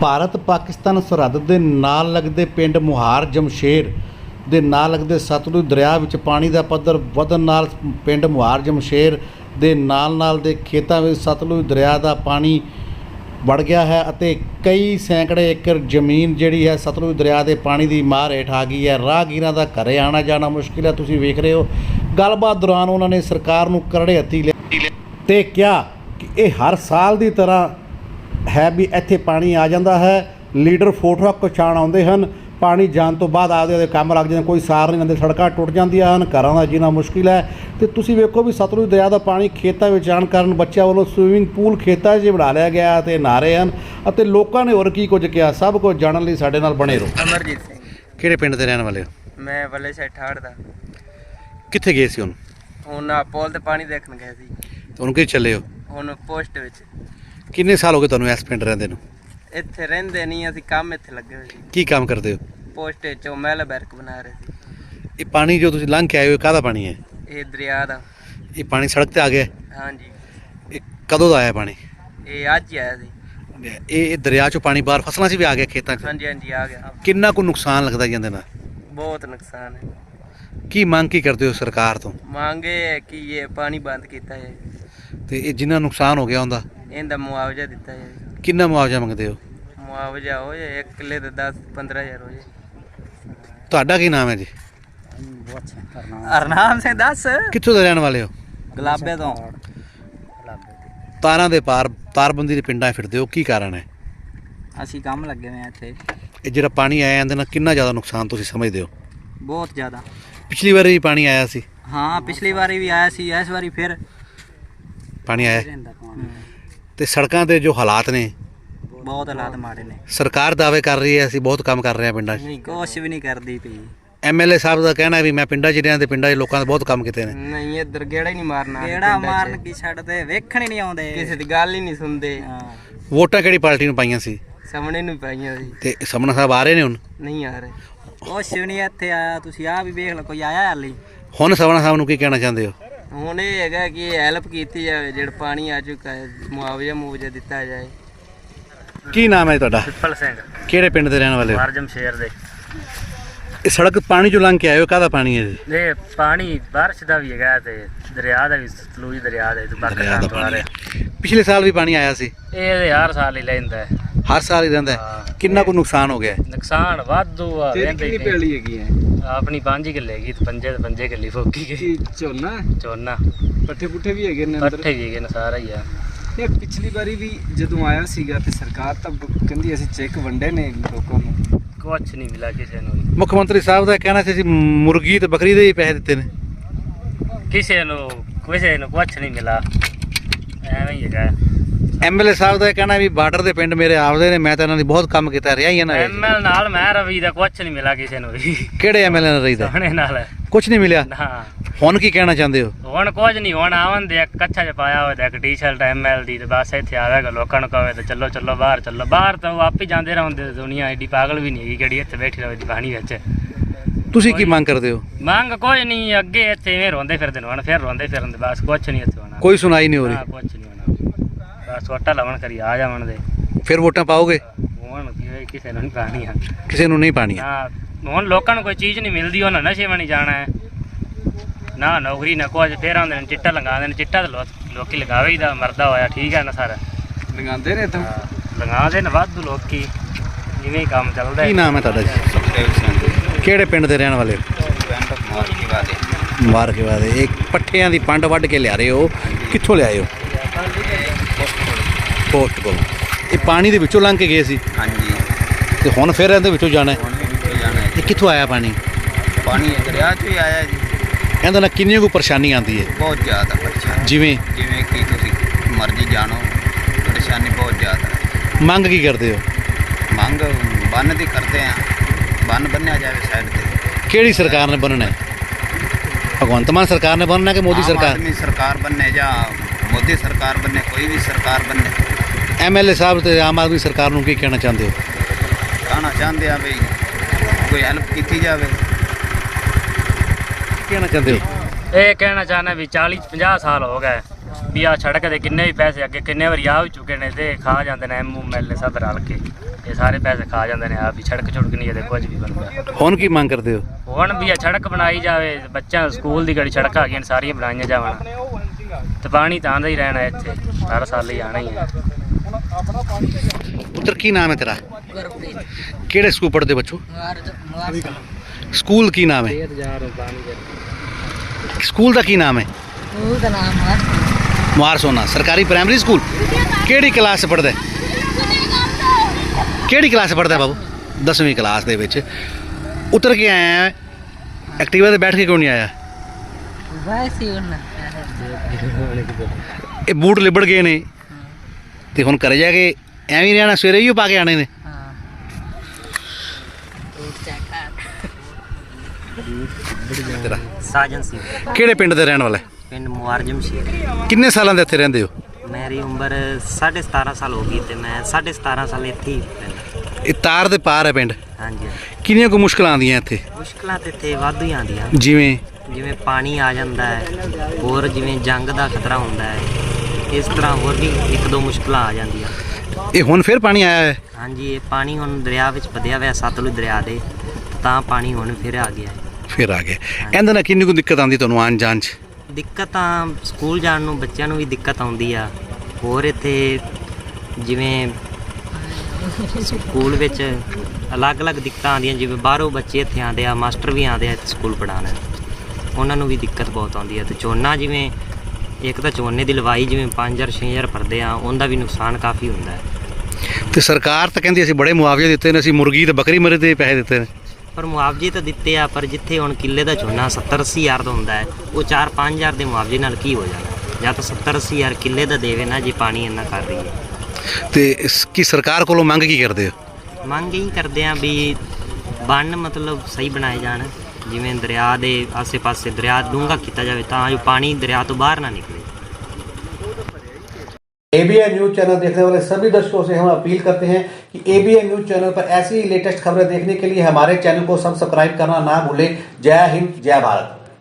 ਭਾਰਤ ਪਾਕਿਸਤਾਨ ਸਰਹੱਦ ਦੇ ਨਾਲ ਲੱਗਦੇ ਪਿੰਡ ਮੁਹਾਰ ਜਮਸ਼ੇਰ ਦੇ ਨਾਲ ਲੱਗਦੇ ਸਤਲੁਜ ਦਰਿਆ ਵਿੱਚ ਪਾਣੀ ਦਾ ਪੱਧਰ ਵਧਣ ਨਾਲ ਪਿੰਡ ਮੁਹਾਰ ਜਮਸ਼ੇਰ ਦੇ ਨਾਲ ਨਾਲ ਦੇ ਖੇਤਾਂ ਵਿੱਚ ਸਤਲੁਜ ਦਰਿਆ ਦਾ ਪਾਣੀ ਵੜ ਗਿਆ ਹੈ ਅਤੇ ਕਈ ਸੈਂਕੜੇ ਏਕੜ ਜ਼ਮੀਨ ਜਿਹੜੀ ਹੈ ਸਤਲੁਜ ਦਰਿਆ ਦੇ ਪਾਣੀ ਦੀ ਮਾਰ ਹੇਠ ਆ ਗਈ ਹੈ। ਰਾਹਗੀਰਾਂ ਦਾ ਘਰੇ ਆਣਾ ਜਾਣਾ ਮੁਸ਼ਕਿਲ ਹੈ। ਤੁਸੀਂ ਵੇਖ ਰਹੇ ਹੋ। ਗੱਲਬਾਤ ਦੌਰਾਨ ਉਹਨਾਂ ਨੇ ਸਰਕਾਰ ਨੂੰ ਕਰੜੇ ਹੱਥੀ ਲਿਆ। ਤੇ ਕਿਹਾ ਕਿ ਇਹ ਹਰ ਸਾਲ ਦੀ ਤਰ੍ਹਾਂ ਹੈ ਵੀ ਇੱਥੇ ਪਾਣੀ ਆ ਜਾਂਦਾ ਹੈ। ਲੀਡਰ ਫੋਟੋਆਂ ਪਛਾਣ ਆਉਂਦੇ ਹਨ। ਪਾਣੀ ਜਾਣ ਤੋਂ ਬਾਅਦ ਆਪਦੇ ਆਪਦੇ ਕੰਮ ਲੱਗ ਜਾਂਦੇ ਕੋਈ ਸਾਰ ਨਹੀਂ ਲੈਂਦੇ ਸੜਕਾਂ ਟੁੱਟ ਜਾਂਦੀਆਂ ਹਨ ਘਰਾਂ ਦਾ ਜੀਣਾ ਮੁਸ਼ਕਿਲ ਹੈ। ਤੇ ਤੁਸੀਂ ਵੇਖੋ ਵੀ ਸਤਲੁਜ ਦਰਿਆ ਦਾ ਪਾਣੀ ਖੇਤਾਂ ਵਿੱਚ ਆਉਣ ਕਾਰਨ ਬੱਚਿਆਂ ਵੱਲੋਂ ਸਵਿਮਿੰਗ ਪੂਲ ਖੇਤਾਂ 'ਚ ਬਣਾ ਲਿਆ ਗਿਆ ਤੇ ਨਹਾ ਰਹੇ ਹਨ ਅਤੇ ਲੋਕਾਂ ਨੇ ਹੋਰ ਕੀ ਕੁਝ ਕਿਹਾ ਸਭ ਕੁਝ ਜਾਣਨ ਲਈ ਸਾਡੇ ਨਾਲ ਬਣੇ ਰਹੋ। ਅਮਰਜੀਤ ਸਿੰਘ। ਕਿਹੜੇ ਪਿੰਡ ਦੇ ਰਹਿਣ ਵਾਲੇ ਹੋ? ਮੈਂ ਵੱਲੇ ਸਾਈਡ ਠਾੜ ਦਾ। ਕਿੱਥੇ ਗਏ ਸੀ ਹੁਣ? ਹੁਣ ਆ ਪੁਲ ਤੇ ਪਾਣੀ ਦੇਖਣ ਗਏ ਸੀ। ਤੁਹਾਨੂੰ ਕਿੱਥੇ ਚੱਲੇ ਹੋ? ਹੁਣ ਪੋਸਟ ਵਿੱਚ। ਕਿੰਨੇ ਸਾਲ ਹੋ ਗਏ ਤੁਹਾਨੂੰ ਇਸ ਪਿੰਡ ਰਹਿੰਦੇ ਨੂੰ? ਇੱਥੇ ਰਹਿੰਦੇ ਨਹੀਂ ਅਸੀਂ ਕੰਮ ਇੱਥੇ ਲੱਗੇ ਹੋਏ ਸੀ। ਕੀ ਕੰਮ ਕਰਦੇ ਹੋ? ਪੋਸਟ ਉਹ ਮਹਿਲ ਬੈਰਕ ਬਣਾ ਰਹੇ ਸੀ। ਇਹ ਪਾਣੀ ਜੋ ਤੁਸੀਂ ਲੰਘ ਕੇ ਆਏ ਹੋ ਇਹ ਕਾਹਦਾ ਪਾਣੀ ਹੈ? ਇਹ ਦਰਿਆ ਦਾ। ਇਹ ਪਾਣੀ ਸੜਕ ਤੇ ਆ ਗਿਆ? ਹੈ? ਹਾਂਜੀ। ਇਹ ਕਦੋਂ ਦਾ ਆਇਆ ਪਾਣੀ? ਇਹ ਅੱਜ ਹੀ ਆਇਆ ਸੀ। ਇਹ ਇਹ ਦਰਿਆ ਚੋਂ ਪਾਣੀ ਬਾਹਰ ਫਸਲਾਂ 'ਚ ਵੀ ਆ ਗਿਆ ਖੇਤਾਂ 'ਚ? ਹਾਂਜੀ ਹਾਂਜੀ ਆ ਗਿਆ। ਕਿੰਨਾ ਕੁ ਨੁਕਸਾਨ ਲੱਗਦਾ ਜੀ ਇਹਦੇ ਨਾਲ? ਬਹੁਤ ਨੁਕਸਾਨ ਹੈ। ਕੀ ਮੰਗ ਕੀ ਕਰਦੇ ਹੋ ਸਰਕਾਰ ਤੋਂ? ਮੰਗੇ ਹੈ ਕਿ ਇਹ ਪਾਣੀ ਬੰਦ ਕੀਤਾ ਜਾਏ। ਤੇ ਇਹ ਜਿੰਨਾ ਨੁਕਸਾਨ ਹੋ ਗਿਆ ਉਹਦਾ? ਇਹਦਾ ਮੁਆਵਜ਼ਾ ਦਿੱਤਾ ਜਾਏ। ਕਿੰਨਾ ਮੁਆਵਜ਼ਾ ਮੰਗਦੇ ਹੋ? ਮੁਆਵਜ਼ਾ ਹੋ ਜਾਏ ਇੱਕ ਕਿੱਲੇ ਦੇ 10 15000 ਹੋ ਜਾਏ। ਤੁਹਾਡਾ ਕੀ ਨਾਮ ਹੈ ਜੀ? ਅਰਨਾਮ ਸਿੰਘ ਦੱਸ। ਕਿੱਥੋਂ ਦੇ ਰਹਿਣ ਵਾਲੇ ਹੋ? ਗੁਲਾਬੇ ਤੋਂ। ਤਾਰਾਂ ਦੇ ਪਾਰ ਤਾਰਬੰਦੀ ਦੇ ਪਿੰਡਾਂ 'ਚ ਫਿਰਦੇ ਹੋ ਕੀ ਕਾਰਨ ਹੈ? ਅਸੀਂ ਕੰਮ ਲੱਗੇ ਹੋਏ ਆ ਇੱਥੇ। ਇਹ ਜਿਹੜਾ ਪਾਣੀ ਆਇਆ ਇਹਦੇ ਨਾਲ ਕਿੰਨਾ ਜ਼ਿਆਦਾ ਨੁਕਸਾਨ ਤੁਸੀਂ ਸਮਝਦੇ ਹੋ? ਬਹੁਤ ਜ਼ਿਆਦਾ। ਪਿਛਲੀ ਵਾਰੀ ਵੀ ਪਾਣੀ ਆਇਆ ਸੀ। ਹਾਂ ਪਿਛਲੀ ਵਾਰੀ ਵੀ ਆਇਆ ਸੀ ਇਸ ਵਾਰੀ ਫਿਰ ਪਾਣੀ ਆਇਆ। ਤੇ ਸੜਕਾਂ ਤੇ ਜੋ ਹਾਲਾਤ ਨੇ ਬਹੁਤ ਹਾਲਾਤ ਮਾੜੇ ਨੇ। ਸਰਕਾਰ ਦਾਅਵੇ ਕਰ ਰਹੀ ਹੈ ਅਸੀਂ ਬਹੁਤ ਕੰਮ ਕਰ ਰਹੇ ਹਾਂ ਪਿੰਡਾਂ 'ਚ। ਨਹੀਂ ਕੁਛ ਵੀ ਨਹੀਂ ਕਰਦੀ ਪਈ। ਐਮਐਲਏ ਸਾਹਿਬ ਦਾ ਕਹਿਣਾ ਹੈ ਵੀ ਮੈਂ ਪਿੰਡਾਂ 'ਚ ਰਿਹਾ ਤੇ ਪਿੰਡਾਂ 'ਚ ਲੋਕਾਂ ਦੇ ਬਹੁਤ ਕੰਮ ਕੀਤੇ ਨੇ। ਨਹੀਂ ਇੱਧਰ ਗੇੜਾ ਹੀ ਨਹੀਂ ਮਾਰਨਾ ਗੇੜਾ ਮਾਰਨ ਕੀ ਛੱਡਦੇ ਵੇਖਣ ਹੀ ਨਹੀਂ ਆਉਂਦੇ। ਕਿਸੇ ਦੀ ਗੱਲ ਹੀ ਨਹੀਂ ਸੁਣਦੇ। ਵੋਟਾਂ ਕਿਹੜੀ ਪਾਰਟੀ ਨੂੰ ਪਾਈਆਂ ਸੀ? ਸਾਹਮਣੇ ਨੂੰ ਪਾਈਆਂ ਸੀ। ਤੇ ਸਮਣਾ ਸਾਹਿਬ ਆ ਰਹੇ ਨੇ ਹੁਣ? ਨਹੀਂ ਆ ਰਹੇ। ਕੁਛ ਵੀ ਨਹੀਂ ਇੱਥੇ ਆਇਆ ਤੁਸੀਂ ਆ ਵੀ ਵੇਖ ਲਓ ਕੋਈ ਆਇਆ ਹਾਲੀ। ਹੁਣ ਸਮਣਾ ਸਾਹਿਬ ਨੂੰ ਕੀ ਕਹਿਣਾ ਚਾਹੁੰਦੇ ਹੋ? ਹੁਣ ਇਹ ਹੈਗਾ ਕਿ ਹੈਲਪ ਕੀਤੀ ਜਾਵੇ ਜਿਹੜਾ ਪਾਣੀ ਆ ਚੁੱਕਾ ਹੈ ਮੁਆਵਜ਼ਾ ਮੁਆਵਜ਼ਾ ਦਿੱਤਾ ਜਾਏ। ਕੀ ਨਾਮ ਹੈ ਤੁਹਾਡਾ? ਪਿੱਪਲ ਸਿੰਘ। ਕਿਹੜੇ ਪਿੰਡ ਦੇ ਰਹਿਣ ਵਾਲੇ ਹੋ? ਹਰਜਮ ਸ਼ੇਰ ਦੇ। ਇਹ ਸੜਕ ਪਾਣੀ ਚੋਂ ਲੰਘ ਕੇ ਆਏ ਹੋ? ਕਾਹਦਾ ਪਾਣੀ ਹੈ ਜੀ ਇਹ ਪਾਣੀ ਬਾਰਿਸ਼ ਦਾ ਵੀ ਹੈਗਾ ਤੇ ਦਰਿਆ ਦਾ ਵੀ ਸਤਲੁਜ ਦਰਿਆ ਦਾ ਤੇ ਦਰਿਆ ਦਾ ਪਾਣੀ ਪਿਛਲੇ ਸਾਲ ਵੀ ਪਾਣੀ ਆਇਆ ਸੀ? ਇਹ ਹਰ ਸਾਲ ਹੀ ਲੈਂਦਾ ਹੈ। ਹਰ ਸਾਲ ਹੀ ਰਹਿੰਦਾ ਹੈ। ਹਾਂ। ਕਿੰਨਾ ਕੁ ਨੁਕਸਾਨ ਹੋ ਗਿਆ ਹੈ? ਨੁਕਸਾਨ ਵਾਧੂ ਆ ਕਿੰਨੀ ਪੈਲੀ ਹੈਗੀ ਹੈ? ਆਪਣੀ 5 ਕਿੱਲੇ ਹੈਗੀ ਤੇ ਪੰਜੇ ਤੇ ਪੰਜੇ ਕਿੱਲੇ ਫੋਕੀ ਗਈ। ਕੀ ਝੋਨਾ? ਚੋਨਾ ਪੱਠੇ ਪੁੱਠੇ ਵੀ ਹੈਗੇ ਨੇ ਅੰਦਰ? ਪੱਠੇ ਵੀ ਹੈਗੇ ਨੇ ਸਾਰਾ ਹੀ ਆ। ਇਹ ਪਿਛਲੀ ਵਾਰੀ ਵੀ ਜਦੋਂ ਆਇਆ ਸੀਗਾ ਤੇ ਸਰਕਾਰ ਤਾਂ ਕਹਿੰਦੀ ਅਸੀਂ ਚੈੱਕ ਵੰਡੇ ਨੇ ਲੋਕਾਂ ਨੂੰ। ਕੁਛ ਨਹੀਂ ਮਿਲਾ ਕਿਸੇ ਨੂੰ ਵੀ। ਮੁੱਖ ਮੰਤਰੀ ਸਾਹਿਬ ਦਾ ਕਹਿਣਾ ਸੀ ਅਸੀਂ ਮੁਰਗੀ ਤੇ ਬੱਕਰੀ ਦੇ ਹੀ ਪੈਸੇ ਦਿੱਤੇ ਨੇ। ਕਿਸੇ ਨੂੰ ਕਿਸੇ ਨੂੰ ਕੁਛ ਨਹੀਂ ਮਿਲਾ ਐਵੇਂ ਹੀ ਹੈਗਾ। ਐਮਐਲਏ ਸਾਹਿਬ ਦਾ ਇਹ ਕਹਿਣਾ ਵੀ ਬਾਰਡਰ ਦੇ ਪਿੰਡ ਮੇਰੇ ਆਪਦੇ ਨੇ ਮੈਂ ਤਾਂ ਇਹਨਾਂ ਦੀ ਬਹੁਤ ਕੰਮ ਕੀਤਾ ਰਿਹਾ ਹੀ ਇਹਨਾਂ ਵਿੱਚ। ਐਮਐਲ ਨਾਲ ਮੈਂ ਰਵੀ ਦਾ ਕੁਛ ਨਹੀਂ ਮਿਲਾ ਕਿਸੇ ਨੂੰ ਵੀ। ਕਿਹੜੇ ਐਮਐਲਏ ਨਾਲ ਰਹੀਦਾ ਸੋਹਣੇ ਨਾਲ। ਕੁਝ ਨਹੀਂ ਮਿਲਿਆ? ਨਾ। ਹੁਣ ਕੀ ਕਹਿਣਾ ਚਾਹੁੰਦੇ ਹੋ? ਹੁਣ ਕੁਝ ਨਹੀਂ ਹੁਣ ਆਵਨ ਦੇ ਕੱਛਾ ਚ ਪਾਇਆ ਹੋਇਆ ਇੱਕ ਟੀ-ਸ਼ਰਟ ਐਮਐਲ ਦੀ ਤੇ ਬਸ ਇੱਥੇ ਆਵੇਗਾ ਲੋਕਾਂ ਨੂੰ ਕਹੇ ਤੇ ਚੱਲੋ ਚੱਲੋ ਬਾਹਰ ਚੱਲੋ। ਬਾਹਰ ਤਾਂ ਉਹ ਆਪ ਹੀ ਜਾਂਦੇ ਰਹਉਂਦੇ ਦੁਨੀਆ ਐਡੀ ਪਾਗਲ ਵੀ ਨਹੀਂ ਹੈਗੀ ਕਿਹੜੀ ਇੱਥੇ ਬੈਠੀ ਰਹੇ ਦੀ ਵਿੱਚ। ਤੁਸੀਂ ਕੀ ਮੰਗ ਕਰਦੇ ਹੋ? ਮੰਗ ਕੁਝ ਨਹੀਂ ਅੱਗੇ ਇੱਥੇ ਐਵੇਂ ਰੋਂਦੇ ਫਿਰਦੇ ਨੇ ਹੁਣ ਫਿਰ ਰੋਂਦੇ ਫਿਰਨ ਦੇ ਬਸ ਕੁਛ ਨਹੀਂ ਇੱਥੇ ਹੋਣਾ। ਕੋਈ ਸੁਣਾਈ ਨਹੀਂ ਹੋ ਹਾਂ ਰਹੀ। ਕੁਛ ਨਹੀਂ ਹੋਣਾ। ਬਸ ਛੋਟਾ ਲਵਣ ਕਰੀ ਆ ਜਾਵਣ ਦੇ। ਫਿਰ ਵੋਟਾਂ ਪਾਓਗੇ? ਹੁਣ ਕੀ ਹੋਏ, ਕਿਸੇ ਨੂੰ ਨਹੀਂ ਪਾਣੀ ਆ ਕਿਸੇ ਨੂੰ ਨਹੀਂ ਪਾਣੀਆਂ? ਨਾ ਹੁਣ ਲੋਕਾਂ ਨੂੰ ਕੋਈ ਚੀਜ਼ ਨਹੀਂ ਮਿਲਦੀ ਉਹਨਾਂ ਨਸ਼ੇ ਵਣੀ ਜਾਣਾ ਹੈ। ਨਾ ਨੌਕਰੀ ਨਾ ਕੁਝ ਫੇਰ ਆਉਂਦੇ ਨੇ ਚਿੱਟਾ ਲਗਾਉਂਦੇ ਨੇ ਚਿੱਟਾ ਤਾਂ ਲੋਕੀ ਲਗਾਵੇ ਹੀ ਦਾ ਮਰਦਾ ਹੋਇਆ ਠੀਕ ਹੈ ਨਾ ਸਰ। ਲਗਾਉਂਦੇ ਨੇ ਤਾਂ ਲਗਾਉਂਦੇ ਨੇ ਵਾਧੂ ਲੋਕੀ। ਜਿਵੇਂ ਹੀ ਕੰਮ ਚੱਲਦਾ ਕੀ ਨਾਮ ਹੈ ਤੁਹਾਡਾ ਜੀ? ਕਿਹੜੇ ਪਿੰਡ ਦੇ ਰਹਿਣ ਵਾਲੇ ਹੋ? ਪਿੰਡ ਮਾਰ ਕੇ ਵਾਦੇ ਮਾਰ ਕੇ ਬਾਅਦ ਇਹ ਪੱਠਿਆਂ ਦੀ ਪੰਡ ਵੱਢ ਕੇ ਲਿਆ ਰਹੇ ਹੋ। ਕਿੱਥੋਂ ਲਿਆਏ ਹੋ? ਪੋਸਟ ਕੋਲ ਇਹ ਪਾਣੀ ਦੇ ਵਿੱਚੋਂ ਲੰਘ ਕੇ ਗਏ ਸੀ। ਹਾਂਜੀ। ਤੇ ਹੁਣ ਫਿਰ ਇਹਦੇ ਵਿੱਚੋਂ ਜਾਣਾ ਹੈ। ਹੁਣ ਵੀ ਵਿੱਚੋਂ ਜਾਣਾ ਹੈ। ਇਹ ਕਿੱਥੋਂ ਆਇਆ ਪਾਣੀ? ਪਾਣੀ ਇਹ ਦਰਿਆ ਚੋਂ ਹੀ ਆਇਆ ਜੀ। ਇਹਦੇ ਨਾਲ ਕਿੰਨੀ ਕੁ ਪਰੇਸ਼ਾਨੀ ਆਉਂਦੀ ਹੈ? ਬਹੁਤ ਜ਼ਿਆਦਾ ਪਰੇਸ਼ਾਨੀ। ਜਿਵੇਂ? ਜਿਵੇਂ ਕਿ ਤੁਸੀਂ ਮਰਜ਼ੀ ਜਾਣੋ ਪਰੇਸ਼ਾਨੀ ਬਹੁਤ ਜ਼ਿਆਦਾ ਹੈ। ਮੰਗ ਕੀ ਕਰਦੇ ਹੋ? ਮੰਗ ਬੰਨ ਦੀ ਕਰਦੇ ਆ ਬੰਨ ਬੰਨਿਆ ਜਾਵੇ ਸਾਈਡ ਤੇ। ਕਿਹੜੀ ਸਰਕਾਰ ਨੇ ਬਣਨਾ ਹੈ? ਭਗਵੰਤ ਮਾਨ ਸਰਕਾਰ ਨੇ ਬਣਨਾ ਕਿ ਮੋਦੀ ਆਮ ਸਰਕਾਰ? ਆਦਮੀ ਸਰਕਾਰ ਬੰਨੇ ਜਾਂ ਮੋਦੀ ਸਰਕਾਰ ਬੰਨੇ ਕੋਈ ਵੀ ਸਰਕਾਰ ਬੰਨੇ। ਐਮਐਲਏ ਸਾਹਿਬ ਤੇ ਆਮ ਆਦਮੀ ਸਰਕਾਰ ਨੂੰ ਕੀ ਕਹਿਣਾ ਚਾਹੁੰਦੇ ਹੋ? ਕਹਿਣਾ ਚਾਹੁੰਦੇ ਆ ਵੀ ਕੋਈ ਹੈਲਪ ਕੀਤੀ ਜਾਵੇ। ਕੀ ਕਹਿਣਾ ਚਾਹੁੰਦੇ ਹੋ? ਇਹ ਕਹਿਣਾ ਚਾਹਨਾ ਵੀ 40 50 ਸਾਲ ਹੋ ਗਏ ਵੀ ਆ ਸੜਕ ਦੇ ਕਿੰਨੇ ਵੀ ਪੈਸੇ ਅੱਗੇ ਕਿੰਨੇ ਵਾਰੀ ਆ ਵੀ ਚੁੱਕੇ ਨੇ ਤੇ ਖਾ ਜਾਂਦੇ ਨੇ ਐਮੂ ਐਮਐਲਏ ਸਭ ਰਲ ਕੇ। ਇਹ ਸਾਰੇ ਪੈਸੇ ਖਾ ਜਾਂਦੇ ਨੇ ਆ ਵੀ ਸੜਕ ਛੁੜਕ ਨਹੀਂ ਇਹਦੇ ਕੁਝ ਵੀ ਬਣਦਾ। ਹੁਣ ਕੀ ਮੰਗ ਕਰਦੇ ਹੋ? ਹੁਣ ਵੀ ਆ ਸੜਕ ਬਣਾਈ ਜਾਵੇ ਬੱਚਿਆਂ ਨੂੰ ਸਕੂਲ ਦੀ ਗੜੀ ਸੜਕਾਂ ਆ ਗਈਆਂ ਨੇ, ਸਾਰੀਆਂ ਬਣਾਈਆਂ ਜਾਵਣ ਤੇ ਪਾਣੀ ਤਾਂ ਆਂਦਾ ਹੀ ਰਹਿਣਾ ਇੱਥੇ ਹਰ ਸਾਲ ਹੀ ਆਣਾ ਹੀ ਹੈ। ਪੁੱਤਰ ਕੀ ਨਾਮ ਹੈ ਤੇਰਾ? ਗੁਰਪ੍ਰੀਤ ਕਿਹੜੇ ਸਕੂਲ ਪੜ੍ਹਦੇ ਬੱਚੋ? ਸਕੂਲ ਕੀ ਨਾਮ ਹੈ? ਸਕੂਲ ਦਾ ਕੀ ਨਾਮ ਹੈ? ਉਹ ਦਾ ਨਾਮ ਹੈ। ਮਾਰ ਸੋਨਾ। ਸਰਕਾਰੀ ਪ੍ਰਾਇਮਰੀ ਸਕੂਲ? ਕਿਹੜੀ ਕਲਾਸ ਪੜ੍ਹਦਾ? ਕਿਹੜੀ ਕਲਾਸ ਪੜ੍ਹਦਾ ਬਾਬੂ? 10ਵੀਂ ਕਲਾਸ ਦੇ ਵਿੱਚ। ਉਤਰ ਕੇ ਆਇਆ ਐਕਟਿਵਾ ਤੇ ਬੈਠ ਕੇ ਕਿਉਂ ਨਹੀਂ ਆਇਆ? ਵੈਸੇ ਉਹਨਾਂ ਇਹ ਬੂਟ ਲਿਬੜ ਗਏ ਨੇ। ਤੇ ਹੁਣ ਘਰੇ ਜਾ ਕੇ ਐਵੇਂ ਹੀ ਰਹਿਣਾ ਸਵੇਰੇ ਹੀ ਪਾ ਕੇ ਆਣੇ ਨੇ। ਤੇਰਾ ਸਾਜਨ ਸਿੰਘ ਕਿਹੜੇ ਪਿੰਡ ਦੇ ਰਹਿਣ ਵਾਲਾ ਹੈ? ਪਿੰਡ ਮੁਆਰਜਮ ਸ਼ੇਰ ਕਿੰਨੇ ਸਾਲਾਂ ਦੇ ਇੱਥੇ ਰਹਿੰਦੇ ਹੋ? ਮੇਰੀ ਉਮਰ 17.5 ਸਾਲ ਹੋ ਗਈ ਤੇ ਮੈਂ 17.5 ਸਾਲ ਇੱਥੇ ਹੀ ਰਹਿੰਦਾ। ਇਹ ਤਾਰ ਦੇ ਪਾਰ ਹੈ ਪਿੰਡ? ਹਾਂਜੀ। ਕਿੰਨੀਆਂ ਕੁ ਮੁਸ਼ਕਲਾਂ ਆਉਂਦੀਆਂ ਇੱਥੇ? ਮੁਸ਼ਕਲਾਂ ਤੇ ਇੱਥੇ ਵਾਧੂ ਹੀ ਆਉਂਦੀਆਂ। ਜਿਵੇਂ? ਜਿਵੇਂ ਪਾਣੀ ਆ ਜਾਂਦਾ ਹੈ ਹੋਰ ਜਿਵੇਂ ਜੰਗ ਦਾ ਖਤਰਾ ਹੁੰਦਾ ਹੈ। ਇਸ ਤਰ੍ਹਾਂ ਹੋਰ ਵੀ ਇੱਕ ਦੋ ਮੁਸ਼ਕਲਾਂ ਆ ਜਾਂਦੀਆਂ। ਇਹ ਹੁਣ ਫਿਰ ਪਾਣੀ ਆਇਆ ਹੈ? ਹਾਂਜੀ ਇਹ ਪਾਣੀ ਹੁਣ ਦਰਿਆ ਵਿੱਚ ਵਧਿਆ ਹੋਇਆ ਸਤਲੁਜ ਦਰਿਆ ਦੇ ਤਾਂ ਪਾਣੀ ਹੁਣ ਫਿਰ ਆ ਗਿਆ ਹੈ। ਫਿਰ ਆ ਗਿਆ। ਇਹਦੇ ਨਾਲ ਕਿੰਨੀ ਕੁ ਦਿੱਕਤ ਆਉਂਦੀ ਤੁਹਾਨੂੰ ਆਉਣ ਜਾਣ 'ਚ? ਦਿੱਕਤਾਂ ਸਕੂਲ ਜਾਣ ਨੂੰ ਬੱਚਿਆਂ ਨੂੰ ਵੀ ਦਿੱਕਤ ਆਉਂਦੀ ਆ। ਹੋਰ ਇੱਥੇ ਜਿਵੇਂ ਸਕੂਲ ਵਿੱਚ ਅਲੱਗ-ਅਲੱਗ ਦਿੱਕਤਾਂ ਆਉਂਦੀਆਂ ਜਿਵੇਂ ਬਾਹਰੋਂ ਬੱਚੇ ਇੱਥੇ ਆਉਂਦੇ ਆ ਮਾਸਟਰ ਵੀ ਆਉਂਦੇ ਆ ਸਕੂਲ ਪੜ੍ਹਾਉਣ। ਉਹਨਾਂ ਨੂੰ ਵੀ ਦਿੱਕਤ ਬਹੁਤ ਆਉਂਦੀ ਆ। ਤੇ ਝੋਨਾ ਜਿਵੇਂ ਇੱਕ ਤਾਂ ਝੋਨੇ ਦੀ ਲਵਾਈ ਜਿਵੇਂ 5000 6000 ਭਰਦੇ ਆ ਉਹਦਾ ਵੀ ਨੁਕਸਾਨ ਕਾਫੀ ਹੁੰਦਾ ਹੈ। ਤੇ ਸਰਕਾਰ ਤਾਂ ਕਹਿੰਦੀ ਅਸੀਂ ਬੜੇ ਮੁਆਵਜ਼ੇ ਦਿੱਤੇ ਨੇ ਅਸੀਂ ਮੁਰਗੀ ਤੇ ਬੱਕਰੀ ਮਰੇ ਦੇ ਪੈਸੇ ਦਿੱਤੇ ਨੇ। ਪਰ ਮੁਆਵਜ਼ੇ ਤਾਂ ਦਿੱਤੇ ਆ ਪਰ ਜਿੱਥੇ ਹੁਣ ਕਿੱਲੇ ਦਾ ਝੋਨਾ 70 80 ਹਜ਼ਾਰ ਦਾ ਹੁੰਦਾ ਹੈ ਉਹ 4 5000 ਦੇ ਮੁਆਵਜ਼ੇ ਨਾਲ ਕੀ ਹੋ ਜਾਣਾ? ਜਾਂ ਤਾਂ 70 80 ਹਜ਼ਾਰ ਕਿੱਲੇ ਦਾ ਦੇਵੇ ਨਾ ਜੇ ਪਾਣੀ ਇੰਨਾ ਕਰ ਰਹੀ ਹੈ। ਤੇ ਇਸ ਕੀ ਸਰਕਾਰ ਕੋਲੋਂ ਮੰਗ ਕੀ ਕਰਦੇ ਹੋ ਮੰਗ ਇਹੀ ਕਰਦੇ ਆ ਵੀ ਬੰਨ ਮਤਲਬ ਸਹੀ ਬਣਾਏ ਜਾਣ। ਜਿਵੇਂ ਦਰਿਆ ਦੇ ਆਸੇ-ਪਾਸੇ ਦਰਿਆ ਡੂੰਘਾ ਕੀਤਾ ਜਾਵੇ ਤਾਂ ਜੋ ਪਾਣੀ ਦਰਿਆ ਤੋਂ ਬਾਹਰ ਨਾ ਨਿਕਲੇ एबीएन न्यूज चैनल देखने वाले सभी दर्शकों से हम अपील करते हैं कि एबीएन न्यूज चैनल पर ऐसी ही लेटेस्ट खबरें देखने के लिए हमारे चैनल को सब्सक्राइब करना ना भूलें जय हिंद जय भारत